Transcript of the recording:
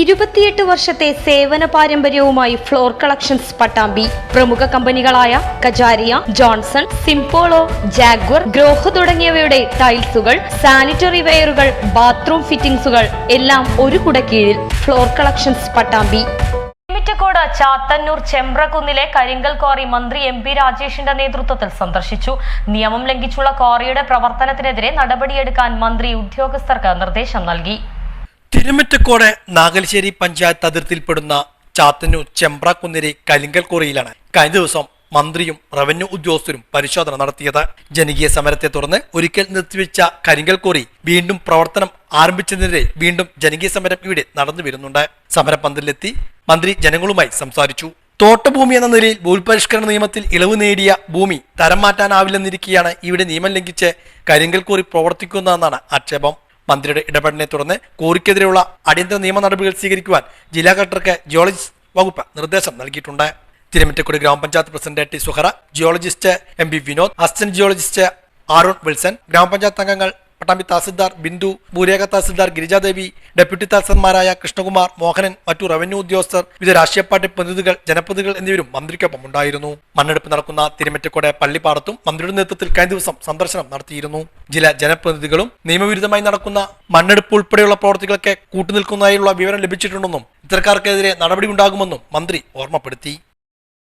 ഇരുപത്തിയെട്ട് വർഷത്തെ സേവന പാരമ്പര്യവുമായി ഫ്ലോർ കളക്ഷൻസ് പട്ടാമ്പി. പ്രമുഖ കമ്പനികളായ Kajaria Johnson Simpolo Jaguar Grohe തുടങ്ങിയവയുടെ ടൈൽസുകൾ സാനിറ്ററി വെയറുകൾ ബാത്റൂം ഫിറ്റിംഗ്സുകൾ എല്ലാം ഒരു കുടക്കീഴിൽ ഫ്ലോർ കളക്ഷൻസ് പട്ടാമ്പി. മിറ്റക്കോട് ചാത്തന്നൂർ ചെമ്പ്രകുന്നിലെ കരിങ്കൽ ക്വാറി മന്ത്രി എം പി രാജേഷിന്റെ നേതൃത്വത്തിൽ സന്ദർശിച്ചു. നിയമം ലംഘിച്ചുള്ള ക്വാറിയുടെ പ്രവർത്തനത്തിനെതിരെ നടപടിയെടുക്കാൻ മന്ത്രി ഉദ്യോഗസ്ഥർക്ക് നിർദ്ദേശം നൽകി. തിരുമിറ്റക്കോട് നാഗൽശ്ശേരി പഞ്ചായത്ത് അതിർത്തിയിൽപ്പെടുന്ന ചാത്തന്നൂർ ചെമ്പ്രക്കുന്നിരി കലിങ്കൽ കോറിയിലാണ് കഴിഞ്ഞ ദിവസം മന്ത്രിയും റവന്യൂ ഉദ്യോഗസ്ഥരും പരിശോധന നടത്തിയത്. ജനകീയ സമരത്തെ തുടർന്ന് ഒരിക്കൽ നിർത്തിവെച്ച കരിങ്കൽ കോറി വീണ്ടും പ്രവർത്തനം ആരംഭിച്ചതിനെതിരെ വീണ്ടും ജനകീയ സമരം ഇവിടെ നടന്നു വരുന്നുണ്ട്. സമരപന്തലിലെത്തി മന്ത്രി ജനങ്ങളുമായി സംസാരിച്ചു. തോട്ടഭൂമി എന്ന നിലയിൽ ഭൂപരിഷ്കരണ നിയമത്തിൽ ഇളവ് നേടിയ ഭൂമി തരം മാറ്റാനാവില്ലെന്നിരിക്കെയാണ് ഇവിടെ നിയമം ലംഘിച്ച് കരിങ്കൽ കോറി പ്രവർത്തിക്കുന്നതെന്നാണ് ആക്ഷേപം. മന്ത്രിയുടെ ഇടപെടലിനെ തുടർന്ന് കോറിക്കെതിരെയുള്ള അടിയന്തര നിയമ നടപടികൾ സ്വീകരിക്കുവാൻ ജില്ലാ കളക്ടർക്ക് ജിയോളജിസ്റ്റ് വകുപ്പ് നിർദ്ദേശം നൽകിയിട്ടുണ്ട്. Thirumittacode gramapanchayat president T Suhara geologist M Vinod assistant geologist Aaron Wilson gramapanchayat അംഗങ്ങൾ പട്ടാമ്പി തഹസിൽദാർ ബിന്ദു ഭൂരേഖ തഹസിൽദാർ ഗിരിജാദേവി ഡെപ്യൂട്ടി തഹസിൽമാരായ കൃഷ്ണകുമാർ മോഹനൻ മറ്റു റവന്യൂ ഉദ്യോഗസ്ഥർ വിവിധ രാഷ്ട്രീയ പാർട്ടി പ്രതിനിധികൾ ജനപ്രതിനിധികൾ എന്നിവരും മന്ത്രിക്കൊപ്പം ഉണ്ടായിരുന്നു മണ്ണെടുപ്പ് നടക്കുന്ന തിരുമറ്റക്കോടെ പള്ളിപ്പാടത്തും മന്ത്രിയുടെ നേതൃത്വത്തിൽ കഴിഞ്ഞ ദിവസം സന്ദർശനം നടത്തിയിരുന്നു. ചില ജനപ്രതിനിധികളും നിയമവിരുദ്ധമായി നടക്കുന്ന മണ്ണെടുപ്പ് ഉൾപ്പെടെയുള്ള പ്രവർത്തികളൊക്കെ കൂട്ടുനിൽക്കുന്നതായുള്ള വിവരം ലഭിച്ചിട്ടുണ്ടെന്നും ഇത്തരക്കാർക്കെതിരെ നടപടി ഉണ്ടാകുമെന്നും മന്ത്രി ഓർമ്മപ്പെടുത്തി.